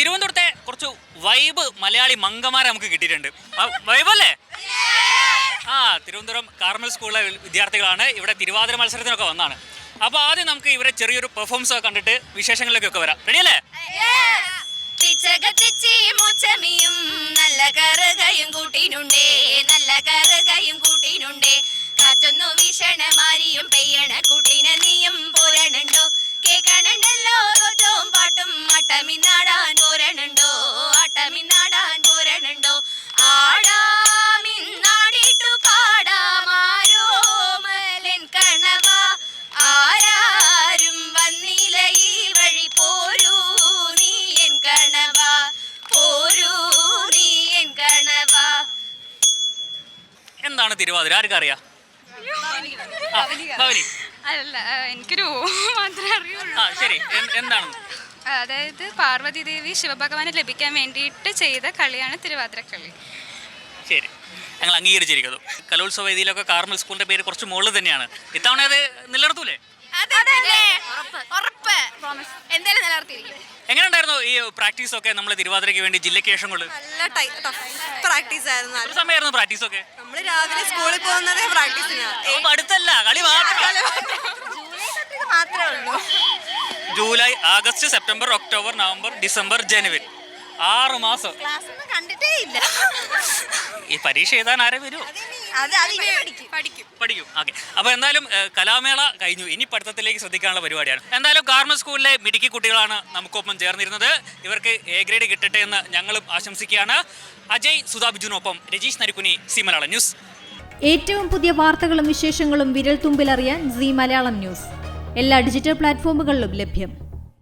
തിരുവനന്തപുരത്തെ കുറച്ച് വൈബ് മലയാളി മങ്കമാരെ നമുക്ക് കിട്ടിയിട്ടുണ്ട്. വൈബല്ലേ? ആ തിരുവനന്തപുരം കാർമൽ സ്കൂളിലെ വിദ്യാർത്ഥികളാണ് ഇവിടെ തിരുവാതിര മത്സരത്തിനൊക്കെ വന്നാണ്. അപ്പോൾ ആദ്യം നമുക്ക് ഇവരെ ചെറിയൊരു പെർഫോമൻസ് ഒക്കെ കണ്ടിട്ട് വിശേഷങ്ങളിലേക്കൊക്കെ വരാം. റെഡിയല്ലേ മുച്ചമിയും നല്ല കറുകയും നല്ല കാറ്റൊന്നു പെയ്യണ പാട്ടും അട്ടമിന്നാടാൻ എന്താണ് തിരുവാതിര? ആർക്കും അറിയാം? ആ, ഭവനി. അല്ല എനിക്കൊരു ഓ മാത്രമേ അറിയുള്ളൂ. ആ ശരി. എന്ത്- എന്താണ്? അതായത് പാർവതി ദേവി ശിവഭഗവാനെ ലഭിക്കാൻ വേണ്ടിയിട്ട് ചെയ്ത കളിയാണ് തിരുവാതിരക്കളി ശരി. ഞങ്ങൾ അംഗീകരിച്ചിരിക്കുന്നു. കലോത്സവ വേദിയിലൊക്കെ കാർമൽ സ്കൂളിന്റെ പേര് കുറച്ച് മുകളിൽ തന്നെയാണ്. ഇത്തവണ അത് നിലനിർത്തൂലേ? എന്തായാലും നിലനിർത്തിയിരിക്കും. എങ്ങനെ ഉണ്ടായിരുന്നു ഈ പ്രാക്ടീസ് ഒക്കെ നമ്മൾ തിരുവാതിരയ്ക്ക് വേണ്ടി ജില്ലയ്ക്ക് ശേഷം കൊണ്ട്? നല്ല പ്രാക്ടീസ് ആയിരുന്നു. എത്ര സമയമായിരുന്നു പ്രാക്ടീസ് ഒക്കെ? നമ്മൾ രാവിലെ സ്കൂളിൽ പോകുന്നതേ പ്രാക്ടീസിന് അപ്പൊ അടുത്തല്ല കളി മാത്രം മാത്രമേ ഉള്ളൂ. July August September October November December January. ആറ് മാസം. കണ്ടിട്ടേ ഇല്ല. ഈ പരീക്ഷ എഴുതാൻ ആരെ വരൂ? അത് അത് ഇനി പഠിക്കും. പഠിക്കും. പഠിക്കും. ഓക്കെ. അപ്പോൾ എന്തായാലും ഏഹ്, കലാമേള കഴിഞ്ഞു. ഇനി പഠിത്തത്തിലേക്ക് ശ്രദ്ധിക്കാനുള്ള പരിപാടിയാണ്. എന്തായാലും ഗാർമെന്റ് സ്കൂളിലെ മിടുക്കി കുട്ടികളാണ് നമുക്കൊപ്പം ചേർന്നിരുന്നത്. ഇവർക്ക് എ ഗ്രേഡ് കിട്ടട്ടെ എന്ന് ഞങ്ങളും ആശംസിക്കുകയാണ്. അജയ് സുധാ ബിജുവിനൊപ്പം രജീഷ് നരിക്കുനി സി മലയാളം ന്യൂസ്. ഏറ്റവും പുതിയ വാർത്തകളും വിശേഷങ്ങളും വിരൽ തുമ്പിലറിയാൻ സി മലയാളം ന്യൂസ്. എല്ലാ ഡിജിറ്റൽ പ്ലാറ്റ്ഫോമുകളിലും ലഭ്യം.